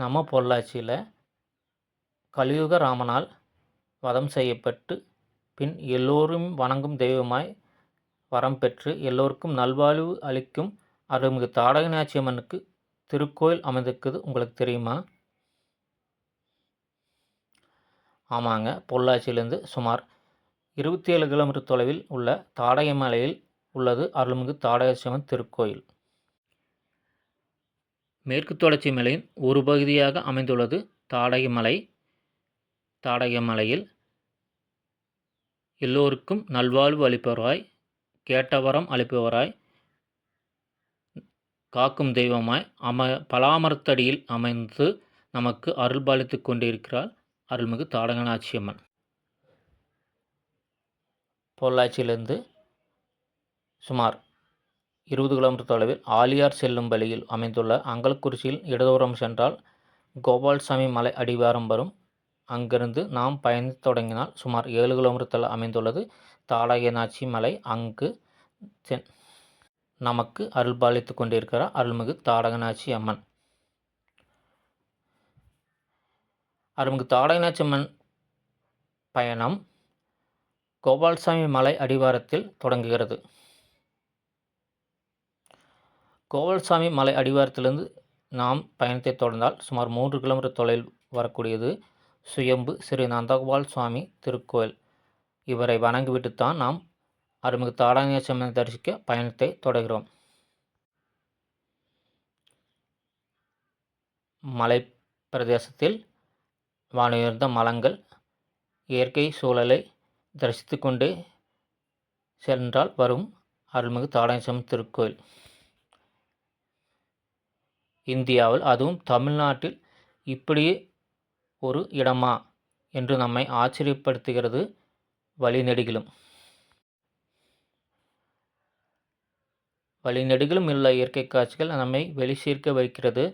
நம்ம பொள்ளாச்சியில் கலியுக ராமனால் வதம் செய்யப்பட்டு பின் எல்லோரும் வணங்கும் தெய்வமாய் வரம் பெற்று எல்லோருக்கும் நல்வாழ்வு அளிக்கும் அருள்மிகு தாடகநாச்சி அம்மனுக்கு திருக்கோயில் அமைந்திருக்குது உங்களுக்கு தெரியுமா? ஆமாங்க பொள்ளாச்சியிலேருந்து சுமார் இருபத்தி ஏழு கிலோமீட்டர் தொலைவில் உள்ள தாடகை மலையில் உள்ளது அருள்மிகு தாடகேஸ்வரன் திருக்கோயில். மேற்கு தொடர்ச்சி மலையின் ஒரு பகுதியாக அமைந்துள்ளது. தாடகை மலை தாடகை மலையில் எல்லோருக்கும் நல்வாழ்வு அளிப்பவராய் கேட்டவரம் அளிப்பவராய் காக்கும் தெய்வமாய் அம பலாமரத்தடியில் அமைந்து நமக்கு அருள்பாலித்து கொண்டிருக்கிறார் அருள்மிகு தாடகநாச்சி அம்மன். பொள்ளாச்சியிலிருந்து சுமார் இருபது கிலோமீட்டர் தொலைவில் ஆலியார் செல்லும் வழியில் அமைந்துள்ள அங்கல்குறிச்சியில் இடதுபுறம் சென்றால் கோபால்சாமி மலை அடிவாரம் வரும். அங்கிருந்து நாம் பயணம் தொடங்கினால் சுமார் ஏழு கிலோமீட்டர் தொலை அமைந்துள்ளது தாடகநாச்சி மலை. அங்கு சென் நமக்கு அருள்பாலித்து கொண்டிருக்கிறார் அருள்மிகு தாடகநாச்சி அம்மன். அருள்மிகு தாடகநாச்சி அம்மன் பயணம் கோபால்சாமி மலை அடிவாரத்தில் தொடங்குகிறது. கோவல்சாமி மலை அடிவாரத்திலிருந்து நாம் பயணத்தை தொடர்ந்தால் சுமார் மூன்று கிலோமீட்டர் தொலைவில் வரக்கூடியது சுயம்பு ஸ்ரீ நந்தகோபால் சுவாமி திருக்கோயில் இவரை வணங்கிவிட்டுத்தான் நாம் அருள்மிகு தாடாங்கேசம்மனை தரிசிக்க பயணத்தை தொடர்கிறோம். மலை பிரதேசத்தில் வானுயர்ந்த மலங்கள் இயற்கை சூழலை தரிசித்து கொண்டே சென்றால் வரும் அருள்மிகு தாடாங்கேசம் திருக்கோயில் இந்தியாவில் அதுவும் தமிழ்நாட்டில் இப்படியே ஒரு இடமா என்று நம்மை ஆச்சரியப்படுத்துகிறது வழிநெடுகிலும். வழிநெடுகிலும் உள்ள இயற்கை காட்சிகள் நம்மை வெளி சீர்க்க வைக்கிறது.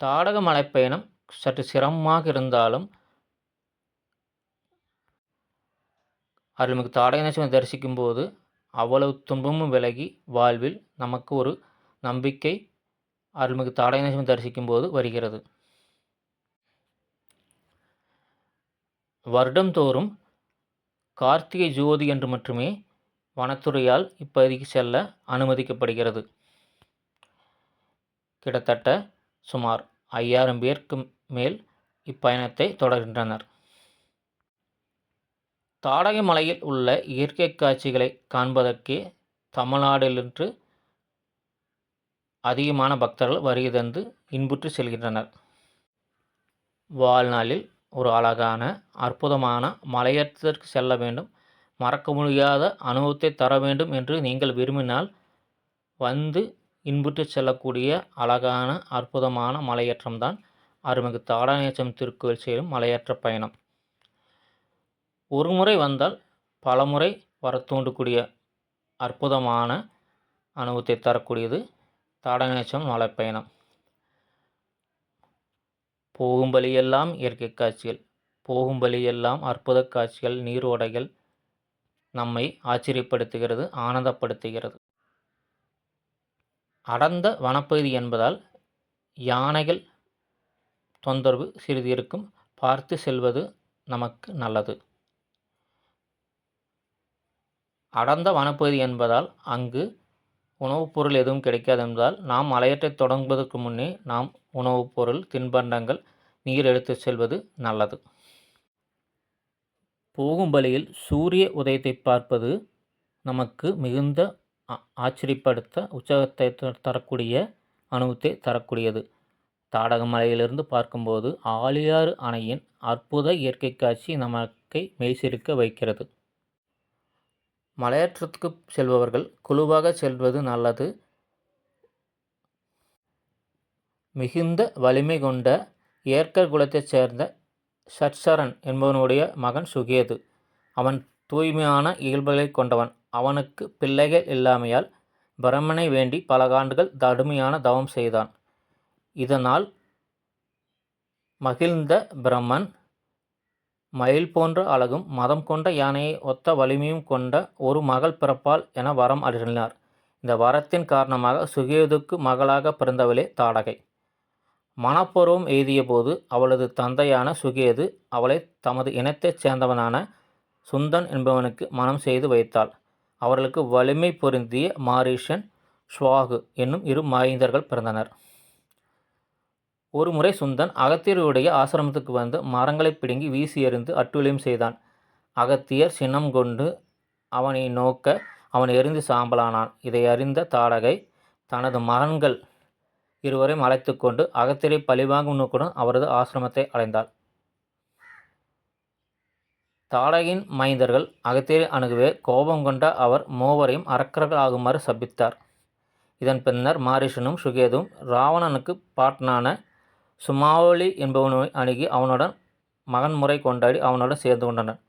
தாடக மலைப்பயணம் சற்று சிரமமாக இருந்தாலும் அருள்மிகு தாடகநேசனை தரிசிக்கும் போது அவ்வளவு துன்பமும் விலகி வாழ்வில் நமக்கு ஒரு நம்பிக்கை அருள்மிகு தாடகநேசனை தரிசிக்கும் போது வருகிறது. வருடந்தோறும் கார்த்திகை ஜோதி என்று மட்டுமே வனத்துறையால் இப்பகுதிக்கு செல்ல அனுமதிக்கப்படுகிறது. கிட்டத்தட்ட சுமார் ஐயாயிரம் பேருக்கு மேல் இப்பயணத்தை தொடர்கின்றனர். தாடகை மலையில் உள்ள இயற்கை காட்சிகளை காண்பதற்கே தமிழ்நாடிலிருந்து அதிகமான பக்தர்கள் வருகை தந்து இன்புற்று செல்கின்றனர். வாழ்நாளில் ஒரு அழகான அற்புதமான மலையேற்றத்திற்கு செல்ல வேண்டும். மறக்க முடியாத அனுபவத்தை தர வேண்டும் என்று நீங்கள் விரும்பினால் வந்து இன்புற்று செல்லக்கூடிய அழகான அற்புதமான மலையேற்றம்தான். அருள்மிகு தாடாநேச்சம் திருக்கோயில் செய்யும் மலையேற்ற பயணம். ஒரு முறை வந்தால் பல முறை வர தூண்டக்கூடிய அற்புதமான அனுபவத்தை தரக்கூடியது தாடகநேச்சம் மலைப்பயணம். போகும் வழியெல்லாம் இயற்கை காட்சிகள் போகும் வழியெல்லாம் அற்புத காட்சிகள் நீரோடைகள் நம்மை ஆச்சரியப்படுத்துகிறது ஆனந்தப்படுத்துகிறது. அடர்ந்த வனப்பகுதி என்பதால் யானைகள் தொந்தரவு சிறிது இருக்கும். பார்த்து செல்வது நமக்கு நல்லது. அடர்ந்த வனப்பகுதி என்பதால் அங்கு உணவுப் பொருள் எதுவும் கிடைக்காது என்பதால் நாம் மலையேற்றை தொடங்குவதற்கு முன்னே நாம் உணவுப் பொருள் தின்பண்டங்கள் நீர் எடுத்து செல்வது நல்லது. போகும் வழியில் சூரிய உதயத்தை பார்ப்பது நமக்கு மிகுந்த ஆச்சரியப்படுத்த உற்சாகத்தை தரக்கூடிய அனுபவத்தை தரக்கூடியது. தாடகமலையிலிருந்து பார்க்கும்போது ஆழியாறு அணையின் அற்புத இயற்கை காட்சி நமக்கை மெய்சிருக்க வைக்கிறது. மலையேற்றத்துக்கு செல்பவர்கள் குழுவாக செல்வது நல்லது. மிகுந்த வலிமை கொண்ட ஏற்கர் குலத்தைச் சேர்ந்த சட்சரன் என்பவனுடைய மகன் சுகேது. அவன் தூய்மையான இயல்புகளை கொண்டவன். அவனுக்கு பிள்ளைகள் இல்லாமையால் பிரம்மனை வேண்டி பல ஆண்டுகள் கடுமையான தவம் செய்தான். இதனால் மகிழ்ந்த பிரம்மன் மயில் போன்ற அழகும் மதம் கொண்ட யானையை ஒத்த வலிமையும் கொண்ட ஒரு மகள் பிறப்பால் என வரம் அருளினார். இந்த வரத்தின் காரணமாக சுகேதுக்கு மகளாக பிறந்தவளே தாடகை. மனப்பூர்வம் எழுதியபோது அவளது தந்தையான சுகேது அவளை தமது இனத்தைச் சேர்ந்தவனான சுந்தன் என்பவனுக்கு மனம் செய்து வைத்தாள். அவர்களுக்கு வலிமை பொருந்திய மாரீஷன் ஸ்வாகு என்னும் இரு மாயந்தர்கள் பிறந்தனர். ஒரு முறை சுந்தன் அகத்தியருடைய ஆசிரமத்துக்கு வந்து மரங்களை பிடுங்கி வீசி எறிந்து அட்டுழியம் செய்தான். அகத்தியர் சின்னம் கொண்டு அவனை நோக்க அவன் எரிந்து சாம்பலானான். இதை அறிந்த தாடகை தனது மகன்கள் இருவரையும் அழைத்து கொண்டு அகத்தியரை பழிவாங்கும் நோக்குடன் அவரது ஆசிரமத்தை அடைந்தாள். தாடகின் மைந்தர்கள் அகத்தியரை அணுகவே கோபம் கொண்ட அவர் மூவரையும் அரக்கர்கள் ஆகுமாறு சபித்தார். இதன் பின்னர் மாரிஷனும் சுகேதும் ராவணனுக்கு பாட்னான சுமாவளி என்பவனை அணுகி அவனுடன் மகன் முறை கொண்டாடி அவனுடன் சேர்ந்து கொண்டனர்.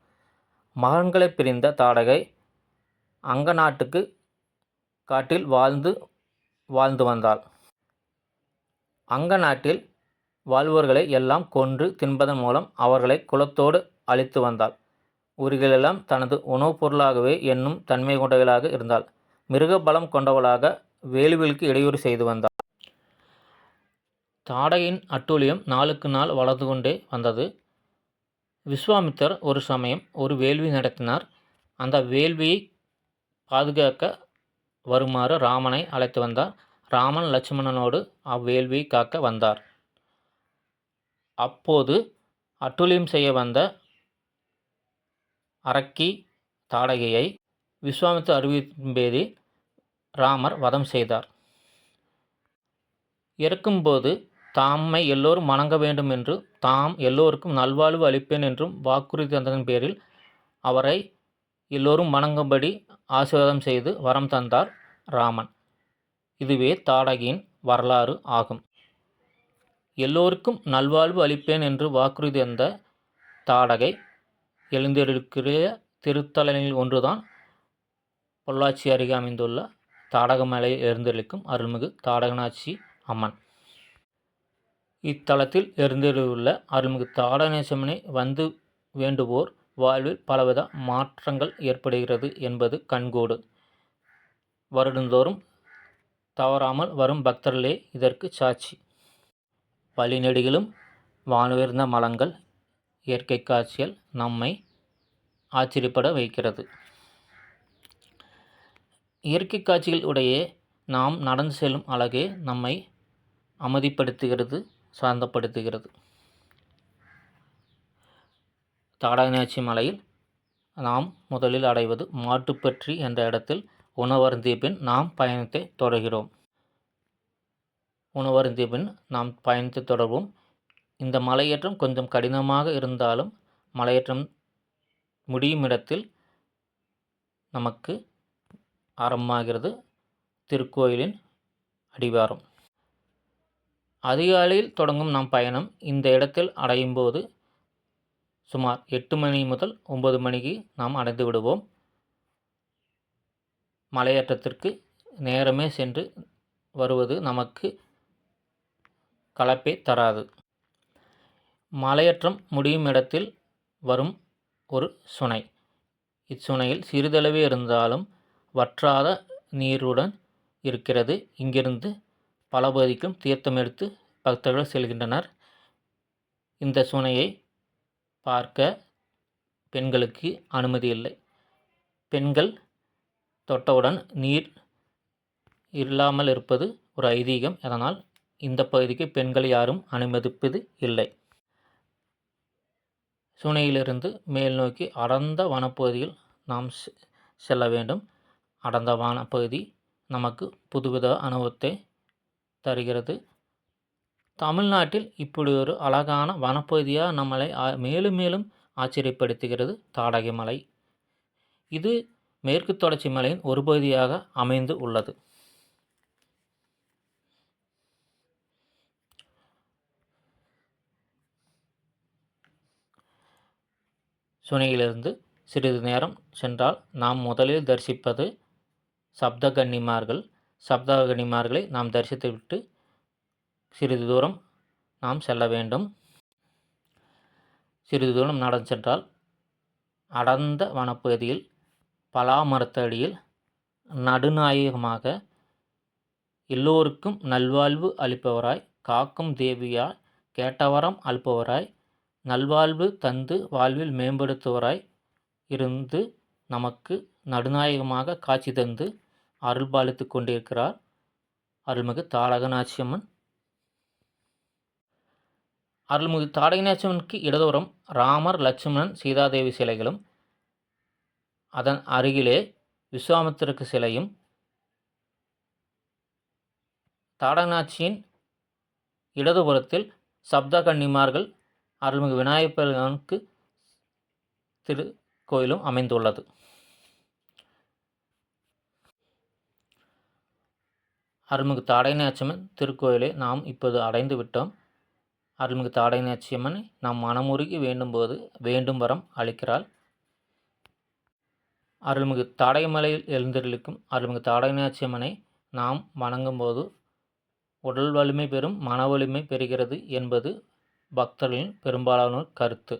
மகன்களை பிரிந்த தாடகை அங்க நாட்டுக்கு காட்டில் வாழ்ந்து வாழ்ந்து வந்தாள். அங்க நாட்டில் வாழ்வோர்களை எல்லாம் கொன்று தின்பதன் மூலம் அவர்களை குலத்தோடு அழித்து வந்தாள். உரிகளெல்லாம் தனது உணவுப் பொருளாகவே என்னும் தன்மை கொண்டவளாக இருந்தாள். மிருக பலம் கொண்டவளாக வேலுவிலுக்கு இடையூறு செய்து வந்தாள். தாடகையின் அட்டூழியம் நாளுக்கு நாள் வளர்ந்து கொண்டே வந்தது. விஸ்வாமித்தர் ஒரு சமயம் ஒரு வேள்வி நடத்தினார். அந்த வேள்வியை பாதுகாக்க வருமாறு ராமனை அழைத்து வந்தார். ராமன் லட்சுமணனோடு அவ்வேள்வியை காக்க வந்தார். அப்போது அட்டூழியம் செய்ய வந்த அரக்கி தாடகையை விஸ்வாமித்திர அறிவிப்பின் ராமர் வதம் செய்தார். இறக்கும்போது தாமை எல்லோரும் வணங்க வேண்டும் என்று தாம் எல்லோருக்கும் நல்வாழ்வு அளிப்பேன் என்றும் வாக்குறுதி தந்ததன் பேரில் அவரை எல்லோரும் வணங்கும்படி ஆசீர்வாதம் செய்து வரம் தந்தார் ராமன். இதுவே தாடகையின் வரலாறு ஆகும். எல்லோருக்கும் நல்வாழ்வு அளிப்பேன் என்று வாக்குறுதி தந்த தாடகை எழுந்திருக்கிற திருத்தலங்களில் ஒன்றுதான் பொள்ளாச்சி அருகே அமைந்துள்ள தாடகமலையில் எழுந்தளிக்கும் அருள்மிகு தாடகநாச்சி அம்மன். இத்தலத்தில் எழுந்தருளுள்ள அருள்மிகு தாடநேசமனை வந்து வேண்டுவோர் வாழ்வில் பலவித மாற்றங்கள் ஏற்படுகிறது என்பது கண்கூடு. வருடந்தோறும் தவறாமல் வரும் பக்தர்களே இதற்கு சாட்சி. வழிநெடுகிலும் வானுயர்ந்த மலங்கள் இயற்கை காட்சிகள் நம்மை ஆச்சரியப்பட வைக்கிறது. இயற்கை காட்சிகள் உடைய நாம் நடந்து செல்லும் அழகே நம்மை அமைதிப்படுத்துகிறது. சாந்தப்படுத்துகிறது. தாடகநாச்சி மலையில் நாம் முதலில் அடைவது மாட்டுப்பற்றி என்ற இடத்தில் உணவருந்திய பின் நாம் பயணத்தை தொடர்கிறோம். உணவருந்திய பின் நாம் பயணத்தை தொடர்வோம். இந்த மலையேற்றம் கொஞ்சம் கடினமாக இருந்தாலும் மலையேற்றம் முடியும் இடத்தில் நமக்கு ஆரம்பமாகிறது திருக்கோயிலின் அடிவாரம். அதிகாலையில் தொடங்கும் நம் பயணம் இந்த இடத்தில் அடையும் போது சுமார் எட்டு மணி முதல் ஒன்பது மணிக்கு நாம் அடைந்து விடுவோம். மலையேற்றத்திற்கு நேரமே சென்று வருவது நமக்கு கலப்பை தராது. மலையேற்றம் முடியும் இடத்தில் வரும் ஒரு சுனை. இச்சுனையில் சிறிதளவே இருந்தாலும் வற்றாத நீருடன் இருக்கிறது. இங்கிருந்து பல பகுதிக்கும் தீர்த்தம் எடுத்து பக்தர்கள் செல்கின்றனர். இந்த சுனையை பார்க்க பெண்களுக்கு அனுமதி இல்லை. பெண்கள் தொட்டவுடன் நீர் இல்லாமல் இருப்பது ஒரு ஐதீகம். அதனால் இந்த பகுதிக்கு பெண்களை யாரும் அனுமதிப்பது இல்லை. சுனையிலிருந்து மேல் நோக்கி அடர்ந்த வனப்பகுதியில் நாம் செல்ல வேண்டும். அடர்ந்த வனப்பகுதி நமக்கு புதுவித அனுபவத்தை தருகிறது. தமிழ்நாட்டில் இப்படி ஒரு அழகான வனப்பகுதியாக நம்மளை மேலும் மேலும் ஆச்சரியப்படுத்துகிறது தாடகை மலை. இது மேற்கு தொடர்ச்சி மலையின் ஒரு பகுதியாக அமைந்து உள்ளது. சுனையிலிருந்து சிறிது நேரம் சென்றால் நாம் முதலில் தரிசிப்பது சப்தகன்னிமார்கள். சப்தாகனிமார்களை நாம் தரிசித்துவிட்டு சிறிது தூரம் நாம் செல்ல வேண்டும். சிறிது தூரம் நடந்து சென்றால் அடர்ந்த வனப்பகுதியில் பலா மரத்தடியில் நடுநாயகமாக எல்லோருக்கும் நல்வாழ்வு அளிப்பவராய் காக்கும் தேவியாய் கேட்டவரம் அளிப்பவராய் நல்வாழ்வு தந்து வாழ்வில் மேம்படுத்துவராய் இருந்து நமக்கு நடுநாயகமாக காட்சி தந்து அருள்பாலித்து கொண்டிருக்கிறார். அருள்மிகு தாடகநாச்சியம்மன். அருள்மிகு தாடகநாச்சியம்மனுக்கு இடதுபுறம் ராமர் லட்சுமணன் சீதாதேவி சிலைகளும் அதன் அருகிலே விஸ்வாமித்திரக்கு சிலையும் தாடகநாச்சியின் இடதுபுறத்தில் சப்த கன்னிமார்கள் அருள்மிகு விநாயகப்பெருமானுக்கு திருக்கோயிலும் அமைந்துள்ளது. அருள்மிகு தாடைநாச்சியம்மன் திருக்கோயிலை நாம் இப்போது அடைந்து விட்டோம். அருள்மிகு தாடைநாச்சியம்மனை நாம் மனமுருகி வேண்டும்போது வேண்டும் வரம் அளிக்கிறாள். அருள்மிகு தாடைமலையில் எழுந்திருக்கும் அருள்மிகு தாடைநாச்சியம்மனை நாம் வணங்கும்போது உடல் வலிமை பெறும் மன வலிமை பெறுகிறது என்பது பக்தர்களின் பெரும்பாலானோர் கருத்து.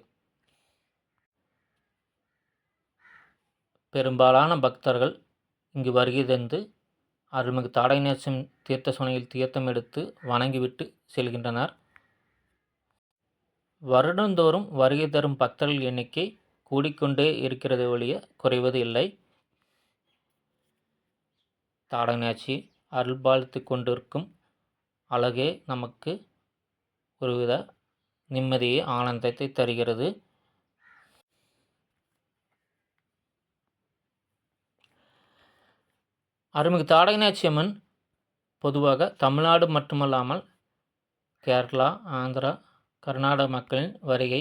பெரும்பாலான பக்தர்கள் இங்கு வருகை தந்து அருள்மிகு தாடைநேசம் தீர்த்த சுனையில் தீர்த்தம் எடுத்து வணங்கிவிட்டு செல்கின்றனர். வருடந்தோறும் வருகை தரும் பக்தர்கள் எண்ணிக்கை கூடிக்கொண்டே இருக்கிறது ஒழிய குறைவது இல்லை. தாடநாச்சி அருள்பாலித்து கொண்டிருக்கும் அழகே நமக்கு ஒருவித நிம்மதியை ஆனந்தத்தை தருகிறது. அருள்மிகு தாடகநாச்சி அம்மன் பொதுவாக தமிழ்நாடு மட்டுமல்லாமல் கேரளா ஆந்திரா கர்நாடக மக்களின் வருகை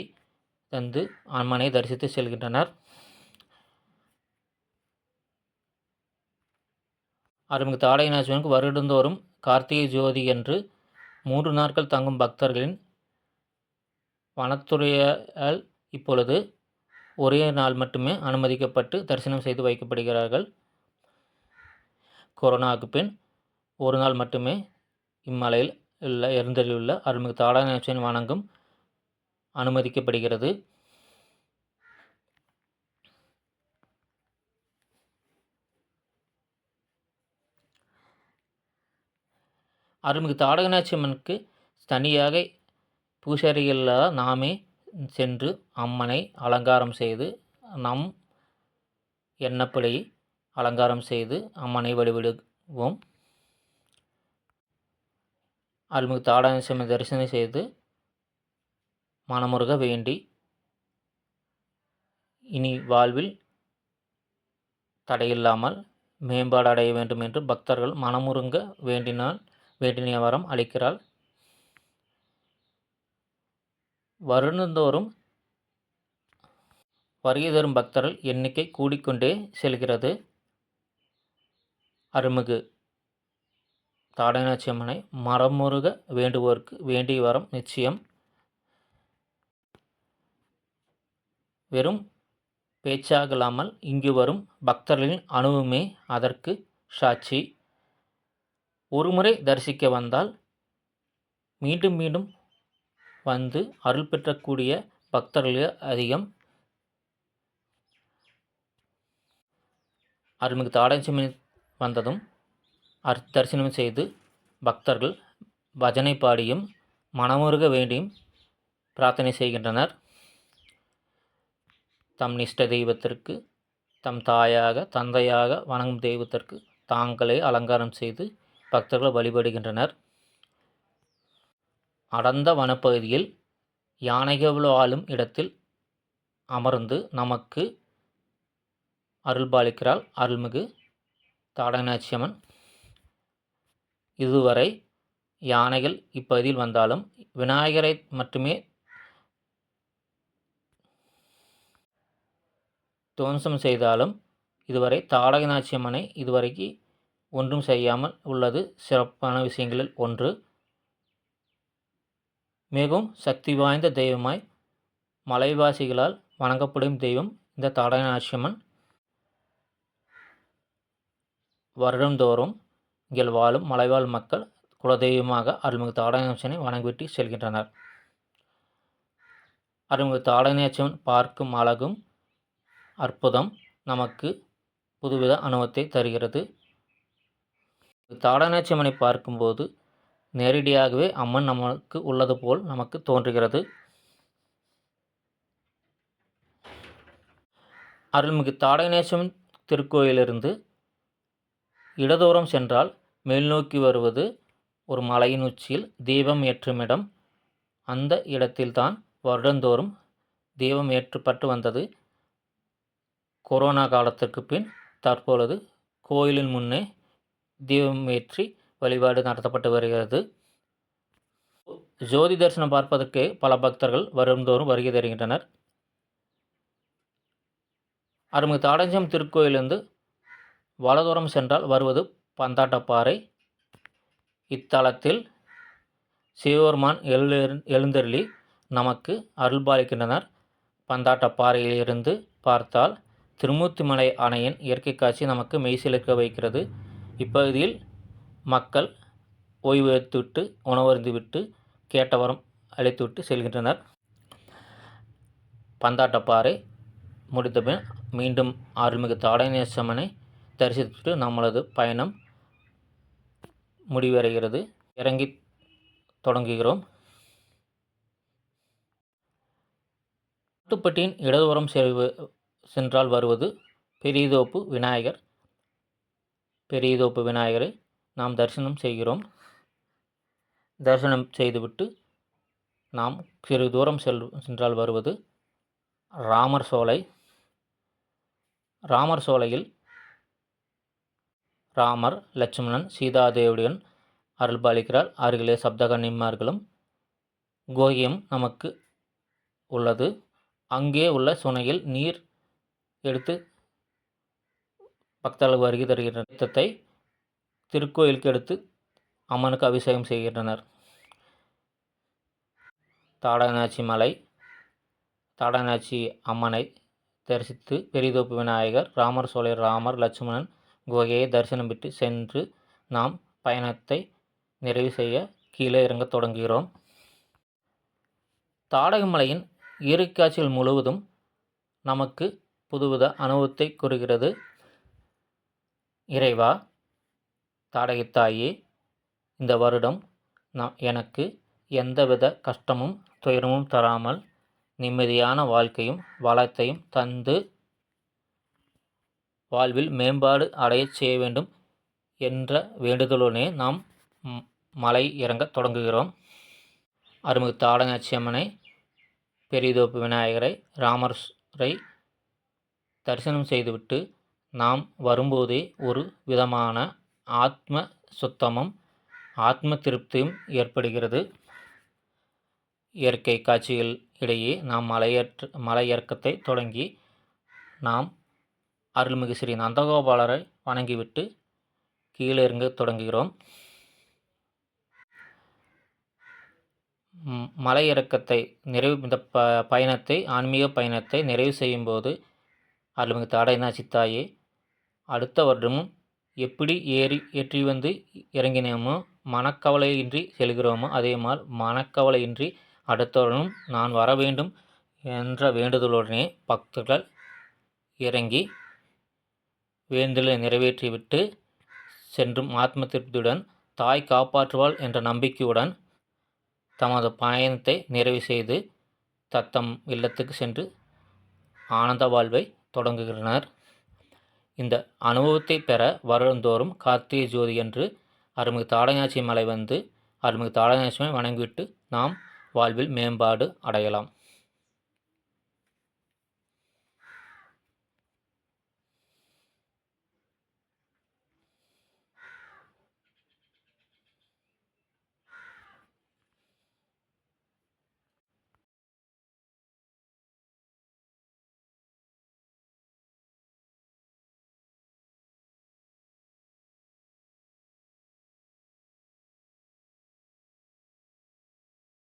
தந்து அம்மனை தரிசித்து செல்கின்றனர். அருள்மிகு தாடகநாச்சியம்மனுக்கு வருடந்தோறும் கார்த்திகை ஜோதி என்று மூன்று நாட்கள் தங்கும் பக்தர்களின் வனத்துறையால் இப்பொழுது ஒரே நாள் மட்டுமே அனுமதிக்கப்பட்டு தரிசனம் செய்து வைக்கப்படுகிறார்கள். கொரோனாவுக்கு பின் ஒரு நாள் மட்டுமே இம்மலையில் உள்ள எழுந்தருளியுள்ள அருள்மிகு தாடாநாச்சியன் வணங்கும் அனுமதிக்கப்படுகிறது. அருள்மிகு தாடகநாச்சி அம்மனுக்கு தனியாக பூசாரிகளாக நாமே சென்று அம்மனை அலங்காரம் செய்து நம் எண்ணப்படி அலங்காரம் செய்து அம்மனை வழிபடுவோம். அருள்மிகு தாடாசியம்மன் தரிசனம் செய்து மனமுருக வேண்டி இனி வாழ்வில் தடையில்லாமல் மேம்பாடு அடைய வேண்டும் என்று பக்தர்கள் மனமுருங்க வேண்டினால் வேண்டிய வரம் அளிக்கிறாள். வருடந்தோறும் வருகை தரும் பக்தர்கள் எண்ணிக்கை கூடிக்கொண்டே செல்கிறது. அருமிகு தாடனாச்சி அம்மனை மரமுருக வேண்டுவோருக்கு வேண்டிய வரம் நிச்சயம். வெறும் பேச்சாகலாமல் இங்கு வரும் பக்தர்களின் அணுவுமே அதற்கு சாட்சி. ஒருமுறை தரிசிக்க வந்தால் மீண்டும் மீண்டும் வந்து அருள் பெற்றக்கூடிய பக்தர்களே அதிகம். அருள்மிகு தாடஞ்சுமி வந்ததும் அர் தரிசனம் செய்து பக்தர்கள் பஜனை பாடியும் மனமுருக வேண்டியும் பிரார்த்தனை செய்கின்றனர். தம் நிஷ்ட தெய்வத்திற்கு தம் தாயாக தந்தையாக வணங்கும் தெய்வத்திற்கு தாங்களே அலங்காரம் செய்து பக்தர்கள் வழிபடுகின்றனர். அடர்ந்த வனப்பகுதியில் யானைகள் ஆளும் இடத்தில் அமர்ந்து நமக்கு அருள்பாலிக்கிறாள் அருள்மிகு தாடநாச்சியம்மன் இதுவரை யானைகள் இப்பகுதியில் வந்தாலும் விநாயகரை மட்டுமே துவம்சம் செய்தாலும் இதுவரை தாடகநாச்சியம்மனை இதுவரைக்கு ஒன்றும் செய்யாமல் உள்ளது சிறப்பான விஷயங்களில் ஒன்று. மிகவும் சக்தி வாய்ந்த தெய்வமாய் மலைவாசிகளால் வணங்கப்படும் தெய்வம் இந்த தாடகநாட்சியம்மன் வருடந்தோறும் இங்கே வாழும் மலைவாழ் மக்கள் குலதெய்வமாக அருள்மிகு தாடகநாச்சியனை வணங்கிவிட்டு செல்கின்றனர். அருள்மிகு தாடகாட்சியன் பார்க்கும் அழகும் அற்புதம் நமக்கு புதுவித அனுபவத்தை தருகிறது. தாடகாட்சியம்மனை பார்க்கும்போது நேரடியாகவே அம்மன் நமக்கு உள்ளது போல் நமக்கு தோன்றுகிறது. அருள்மிகு தாடகநேசம் திருக்கோயிலிருந்து இடதோறும் சென்றால் மேல்நோக்கி வருவது ஒரு மலையின் உச்சியில் தீபம் ஏற்றும் இடம். அந்த இடத்தில்தான் வருடந்தோறும் தீபம் ஏற்றப்பட்டு வந்தது. கொரோனா காலத்திற்கு பின் தற்பொழுது கோயிலின் முன்னே தீபம் ஏற்றி வழிபாடு நடத்தப்பட்டு வருகிறது. ஜோதி தரிசனம் பார்ப்பதற்கு பல பக்தர்கள் வருடந்தோறும் வருகை தருகின்றனர். அருள்மிகு தாடஞ்சம் திருக்கோயிலிருந்து வலதுரம் சென்றால் வருவது பந்தாட்டப்பாறை. இத்தலத்தில் சிவபெருமான் எழு எழுந்தருளி நமக்கு அருள்பாலிக்கின்றனர். பந்தாட்டப்பாறையிலிருந்து பார்த்தால் திருமூர்த்திமலை அணையின் இயற்கை காட்சி நமக்கு மெய்சிலிருக்க வைக்கிறது. இப்பகுதியில் மக்கள் ஓய்வு எடுத்துவிட்டு உணவருந்துவிட்டு கேட்டவரம் அழைத்துவிட்டு செல்கின்றனர். பந்தாட்டப்பாறை முடித்தபின் மீண்டும் அருள்மிகு தாடநேசமனை தரிசித்துட்டு நம்மளது பயணம் முடிவடைகிறது. இறங்கி தொடங்குகிறோம். காட்டுப்பட்டியின் இடதுபுறம் சென்றால் வருவது பெரியதோப்பு விநாயகர். பெரியதோப்பு விநாயகரை நாம் தரிசனம் செய்கிறோம். தரிசனம் செய்துவிட்டு நாம் சிறு தூரம் செல் சென்றால் வருவது ராமர் சோலை. ராமர் சோலையில் ராமர் லட்சுமணன் சீதாதேவியுடன் அருள்பாலிக்கிறார். அருகிலே சப்தகன்னிமார்களும் கோகியம் நமக்கு உள்ளது. அங்கே உள்ள சுனையில் நீர் எடுத்து பக்தர்கள் வருகை தருகின்ற தீர்த்தத்தை திருக்கோயிலுக்கு எடுத்து அம்மனுக்கு அபிஷேகம் செய்கின்றனர். தாடநாச்சி மலை தாடநாச்சி அம்மனை தரிசித்து பெரிதோப்பு விநாயகர் ராமர் சோழர் ராமர் லட்சுமணன் குகையை தரிசனம் சென்று நாம் பயணத்தை நிறைவு செய்ய கீழே இறங்க தொடங்குகிறோம். தாடகமலையின் இயற்காட்சிகள் முழுவதும் நமக்கு புதுவித அனுபவத்தை கூறுகிறது. இறைவா தாடகத்தாயே இந்த வருடம் நான் எனக்கு எந்தவித கஷ்டமும் துயரமும் தராமல் நிம்மதியான வாழ்க்கையும் வளத்தையும் தந்து வாழ்வில் மேம்பாடு அடையச் செய்ய வேண்டும் என்ற வேண்டுதலுடனே நாம் மலை இறங்க தொடங்குகிறோம். அருமிகு தாடங்காட்சியம்மனை பெரியதோப்பு விநாயகரை ராமரை தரிசனம் செய்துவிட்டு நாம் வரும்போதே ஒரு விதமான ஆத்ம சுத்தமும் ஆத்ம திருப்தியும் ஏற்படுகிறது. இயற்கை காட்சிகள் இடையே நாம் மலையேற்ற மலையிறக்கத்தை தொடங்கி நாம் அருள்மிகு ஸ்ரீ நந்தகோபாலரை வணங்கிவிட்டு கீழே இறங்க தொடங்குகிறோம். மலை இறக்கத்தை நிறைவு இந்த ப பயணத்தை ஆன்மீக பயணத்தை நிறைவு செய்யும்போது அருள்மிகு தாடைனா சித்தாயே அடுத்த வருடமும் எப்படி ஏறி ஏற்றி வந்து இறங்கினோமோ மனக்கவலையின்றி செல்கிறோமோ அதே மாதிரி மனக்கவலையின்றி அடுத்த வருடம் நான் வர வேண்டும் என்ற வேண்டுதலுடனே பக்தர்கள் இறங்கி வேண்டுதலை நிறைவேற்றிவிட்டு சென்றும் ஆத்ம திருப்தியுடன் தாய் காப்பாற்றுவாள் என்ற நம்பிக்கையுடன் தமது பயணத்தை நிறைவு செய்து தத்தம் இல்லத்துக்கு சென்று ஆனந்த வாழ்வை தொடங்குகின்றனர். இந்த அனுபவத்தை பெற வருடந்தோறும் கார்த்திகை ஜோதி என்று அருள்மிகு தாடநாச்சி மலை வந்து அருள்மிகு தாடங்காட்சியை வணங்கிவிட்டு நாம் வாழ்வில் மேம்பாடு அடையலாம்.